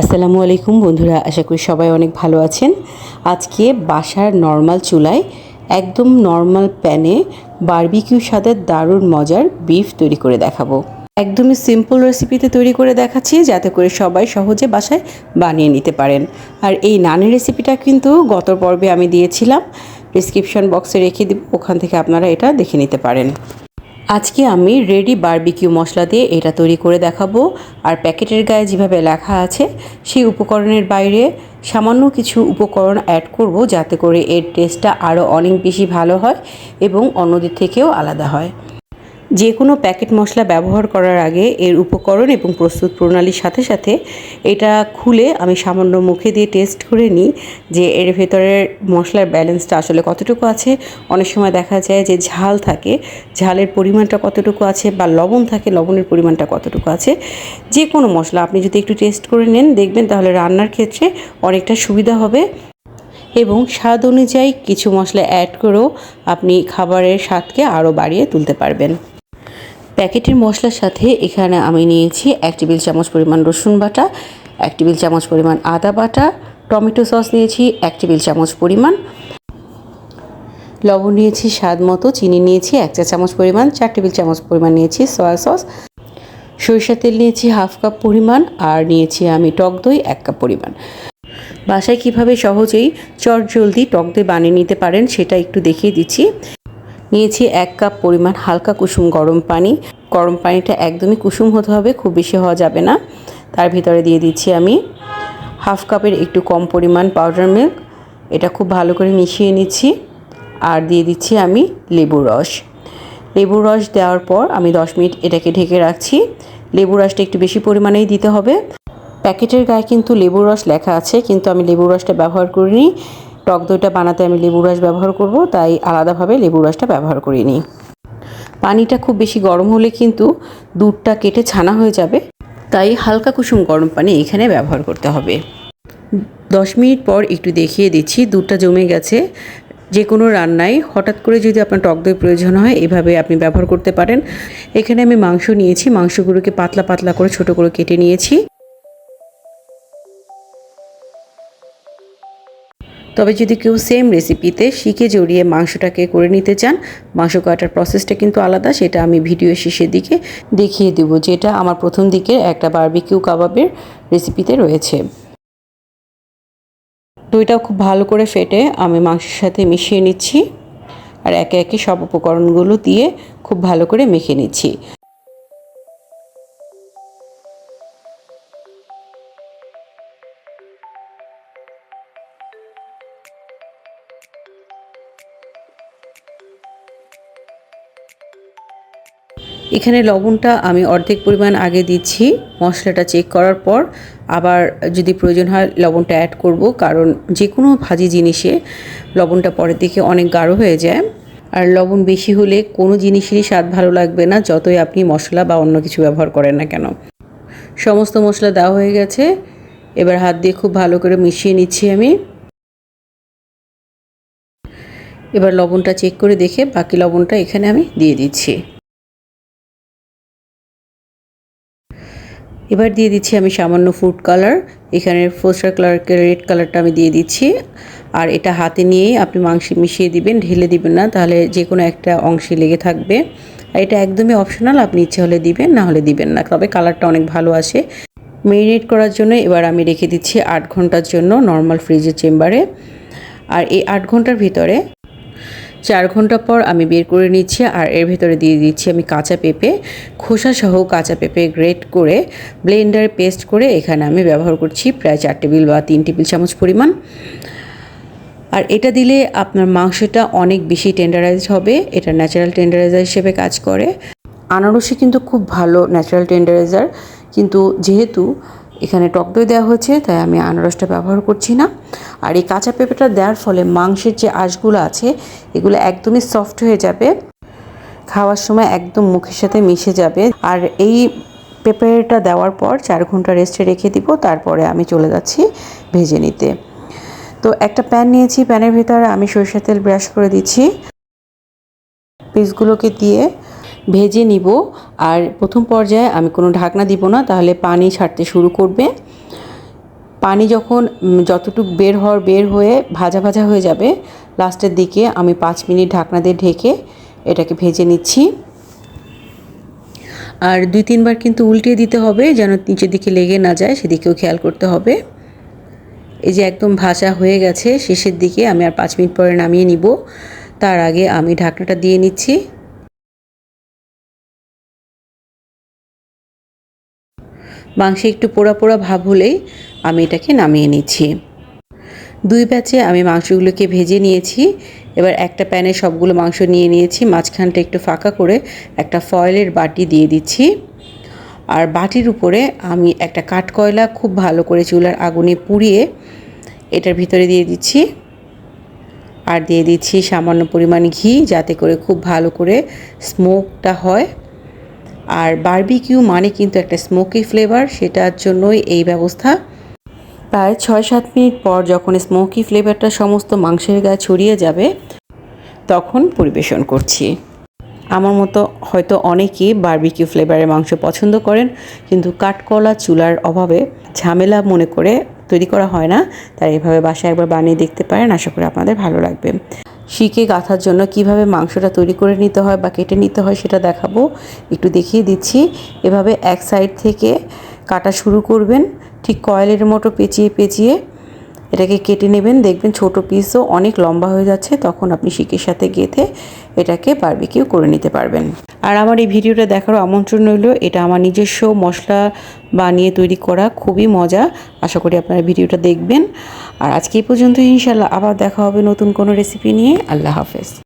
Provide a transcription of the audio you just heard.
আসসালামু আলাইকুম বন্ধুরা, আশা করি সবাই অনেক ভালো আছেন। আজকে বাসার নর্মাল চুলায় একদম নর্মাল প্যানে বারবিকিউ স্বাদের দারুণ মজার বিফ তৈরি করে দেখাবো। একদমই সিম্পল রেসিপিতে তৈরি করে দেখাচ্ছি, যাতে করে সবাই সহজে বাসায় বানিয়ে নিতে পারেন। আর এই নানের রেসিপিটা কিন্তু গত পর্বে আমি দিয়েছিলাম। ডিসক্রিপশন বক্সে রেখে দিব, ওখান থেকে আপনারা এটা দেখে নিতে পারেন। আজকে আমি রেডি বারবিকিউ মশলা দিয়ে এটা তৈরি করে দেখাবো। আর প্যাকেটের গায়ে যেভাবে লেখা আছে, সেই উপকরণের বাইরে সামান্য কিছু উপকরণ অ্যাড করব যাতে করে এর টেস্টটা আরও অনেক বেশি ভালো হয় এবং অন্যদের থেকেও আলাদা হয়। যে কোনো প্যাকেট মশলা ব্যবহার করার আগে এর উপকরণ এবং প্রস্তুত প্রণালীর সাথে সাথে এটা খুলে আমি সামান্য মুখে দিয়ে টেস্ট করে নিই যে এর ভেতরের মশলার ব্যালেন্সটা আসলে কতটুকু আছে। অনেক সময় দেখা যায় যে ঝাল থাকে, ঝালের পরিমাণটা কতটুকু আছে বা লবণ থাকে, লবণের পরিমাণটা কতটুকু আছে। যে কোনো মশলা আপনি যদি একটু টেস্ট করে নেন, দেখবেন তাহলে রান্নার ক্ষেত্রে অনেকটা সুবিধা হবে। এবং স্বাদ অনুযায়ী কিছু মশলা অ্যাড করেও আপনি খাবারের স্বাদকে আরও বাড়িয়ে তুলতে পারবেন। প্যাকেটের মশলার সাথে এখানে আমি নিয়েছি এক টেবিল চামচ পরিমাণ রসুন বাটা, এক টেবিল চামচ পরিমাণ আদা বাটা, টমেটো সস নিয়েছি, এক টেবিল চামচ পরিমাণ লবণ নিয়েছি, স্বাদ মতো চিনি নিয়েছি, এক চা চামচ পরিমাণ, চার টেবিল চামচ পরিমাণ নিয়েছি সয়া সস, সরিষার তেল নিয়েছি হাফ কাপ পরিমাণ আর নিয়েছি আমি টক দই এক কাপ পরিমাণ। বাসায় কীভাবে সহজেই চট জলদি টক দই বানিয়ে নিতে পারেন সেটা একটু দেখিয়ে দিচ্ছি। নিয়েছি এক কাপ পরিমাণ হালকা কুসুম গরম পানি। গরম পানিটা একদমই কুসুম হতে হবে, খুব বেশি হওয়া যাবে না। তার ভিতরে দিয়ে দিচ্ছি আমি হাফ কাপের একটু কম পরিমাণ পাউডার মিল্ক এটা খুব ভালো করে মিশিয়ে নিচ্ছি। আর দিয়ে দিচ্ছি আমি লেবুর রস। লেবুর রস দেওয়ার পর আমি দশ মিনিট এটাকে ঢেকে রাখছি। লেবুর রসটা একটু বেশি পরিমাণেই দিতে হবে। প্যাকেটের গায়ে কিন্তু লেবুর রস লেখা আছে, কিন্তু আমি লেবুর রসটা ব্যবহার করিনি। টক দইটা বানাতে আমি লেবু রস ব্যবহার করব, তাই আলাদাভাবে লেবু রসটা ব্যবহার করিনি। পানিটা খুব বেশি গরম হলে কিন্তু দুধটা কেটে ছানা হয়ে যাবে, তাই হালকা কুসুম গরম পানি এখানে ব্যবহার করতে হবে। দশ মিনিট পর একটু দেখিয়ে দিচ্ছি, দুধটা জমে গেছে। যে কোনো রান্নায় হঠাৎ করে যদি আপনার টক দই প্রয়োজন হয়, এভাবে আপনি ব্যবহার করতে পারেন। এখানে আমি মাংস নিয়েছি, মাংসগুলোকে পাতলা পাতলা করে ছোট করে কেটে নিয়েছি। তবে যদি কেউ সেম রেসিপিতে শিখে জড়িয়ে মাংসটাকে করে নিতে চান, মাংস কাটার প্রসেসটা কিন্তু আলাদা, সেটা আমি ভিডিও শেষের দিকে দেখিয়ে দেব, যেটা আমার প্রথম দিকের একটা বারবিকিউ কাবাবের রেসিপিতে রয়েছে। দইটাও খুব ভালো করে ফেটে আমি মাংসের সাথে মিশিয়ে নিচ্ছি, আর একে একে সব উপকরণগুলো দিয়ে খুব ভালো করে মেখে নিচ্ছি। এখানে লবণটা আমি অর্ধেক পরিমাণ আগে দিচ্ছি, মশলাটা চেক করার পর আবার যদি প্রয়োজন হয় লবণটা অ্যাড করব, কারণ যে কোনো ভাজি জিনিসে লবণটা পরের দিকে অনেক গাঢ় হয়ে যায়। আর লবণ বেশি হলে কোনো জিনিসেরই স্বাদ ভালো লাগবে না, যতই আপনি মশলা বা অন্য কিছু ব্যবহার করেন না কেন। সমস্ত মশলা দেওয়া হয়ে গেছে, এবার হাত দিয়ে খুব ভালো করে মিশিয়ে নিচ্ছি আমি। এবার লবণটা চেক করে দেখে বাকি লবণটা এখানে আমি দিয়ে দিচ্ছি। এবার দিয়ে দিচ্ছি আমি সামান্য ফুড কালার এখানে ফোস্টার কালার রেড কালারটা আমি দিয়ে দিচ্ছি। আর এটা হাতে নিয়েই আপনি মাংস মিশিয়ে দিবেন, ঢেলে দিবেন না, তাহলে যে কোনো একটা অংশে লেগে থাকবে। আর এটা একদমই অপশনাল আপনি ইচ্ছে হলে দিবেন, না হলে দিবেন না। তবে কালারটা অনেক ভালো আসে। মেরিনেট করার জন্য এবার আমি রেখে দিচ্ছি আট ঘণ্টার জন্য নর্মাল ফ্রিজের চেম্বারে আর এই আট ঘণ্টার ভিতরে চার ঘণ্টা পর আমি বের করে নিচ্ছি আর এর ভেতরে দিয়ে দিচ্ছি আমি কাঁচা পেঁপে খোসা সহ কাঁচা পেঁপে গ্রেট করে ব্লেন্ডারে পেস্ট করে এখানে আমি ব্যবহার করছি প্রায় চার টেবিল বা তিন টেবিল চামচ পরিমাণ। আর এটা দিলে আপনার মাংসটা অনেক বেশি টেন্ডারাইজড হবে, এটা ন্যাচারাল টেন্ডারাইজার হিসেবে কাজ করে। আনারসি কিন্তু খুব ভালো ন্যাচারাল টেন্ডারাইজার কিন্তু যেহেতু এখানে টক দই দেওয়া হয়েছে, তাই আমি আনারসটা ব্যবহার করছি না। আর এই কাঁচা পেঁপেটা দেওয়ার ফলে মাংসের যে আঁশগুলো আছে, এগুলো একদমই সফট হয়ে যাবে। খাওয়ার সময় একদম মুখের সাথে মিশে যাবে। আর এই পেঁপেটা দেওয়ার পর চার ঘণ্টা রেস্টে রেখে দিব, তারপরে আমি চলে যাচ্ছি ভেজে নিতে। তো একটা প্যান নিয়েছি প্যানের ভিতরে আমি সরিষার তেল ব্রাশ করে দিচ্ছি। পিসগুলোকে দিয়ে ভেজে নিব। আর প্রথম পর্যায়ে আমি কোনো ঢাকনা দিব না, তাহলে পানি ছাড়তে শুরু করবে। পানি যখন যতটুক বের হওয়ার, বের হয়ে ভাজা ভাজা হয়ে যাবে, লাস্টের দিকে আমি পাঁচ মিনিট ঢাকনা দিয়ে ঢেকে এটাকে ভেজে নিচ্ছি। আর দুই তিনবার কিন্তু উল্টিয়ে দিতে হবে, যেন নিচের দিকে লেগে না যায়, সেদিকেও খেয়াল করতে হবে। এই যে একদম ভাজা হয়ে গেছে, শেষের দিকে আমি আর পাঁচ মিনিট পরে নামিয়ে নিব। তার আগে আমি ঢাকনাটা দিয়ে নিচ্ছি। মাংসে একটু পোড়া পোড়া ভাব হলেই আমি এটাকে নামিয়ে নিচ্ছি। দুই ব্যাচে আমি মাংসগুলোকে ভেজে নিয়েছি। এবার একটা প্যানে সবগুলো মাংস নিয়ে নিয়েছি। মাঝখানটা একটু ফাঁকা করে একটা ফয়েলের বাটি দিয়ে দিচ্ছি। আর বাটির উপরে আমি একটা কাঠকয়লা খুব ভালো করে চুলার আগুনে পুড়িয়ে এটার ভিতরে দিয়ে দিচ্ছি। আর দিয়ে দিচ্ছি সামান্য পরিমাণ ঘি যাতে করে খুব ভালো করে স্মোকটা হয়। আর বার্বিকিউ মানে কিন্তু একটা স্মোকি ফ্লেভার সেটার জন্যই এই ব্যবস্থা। প্রায় ছয় সাত মিনিট পর যখন স্মোকি ফ্লেভারটা সমস্ত মাংসের গায়ে ছড়িয়ে যাবে, তখন পরিবেশন করছি। আমার মতো হয়তো অনেকেই বার্বিকিউ ফ্লেভারের মাংস পছন্দ করেন, কিন্তু কাঠকলা চুলার অভাবে ঝামেলা মনে করে তৈরি করা হয় না, তাই এভাবে বাসায় একবার বানিয়ে দেখতে পারেন, আশা করি আপনাদের ভালো লাগবে। শিকে গাঁথার জন্য কীভাবে মাংসটা তৈরি করে নিতে হয় বা কেটে নিতে হয় সেটা দেখাবো। একটু দেখিয়ে দিচ্ছি। এভাবে এক সাইড থেকে কাটা শুরু করবেন। ঠিক কয়েলের মতো পেঁচিয়ে পেঁচিয়ে এটাকে কেটে নেবেন। দেখবেন ছোট পিসও অনেক লম্বা হয়ে যাচ্ছে। তখন আপনি শিকের সাথে গেঁথে এটাকে বারবিকিউ করে নিতে পারবেন। আর আমার এই ভিডিওটা দেখারও আমন্ত্রণ রইল। এটা আমার নিজস্ব মশলা বানিয়ে তৈরি করা খুবই মজা। আশা করি আপনারা ভিডিওটা দেখবেন। আর আজকে এই পর্যন্ত ইনশাল্লাহ আবার দেখা হবে নতুন কোনো রেসিপি নিয়ে। আল্লাহ হাফেজ।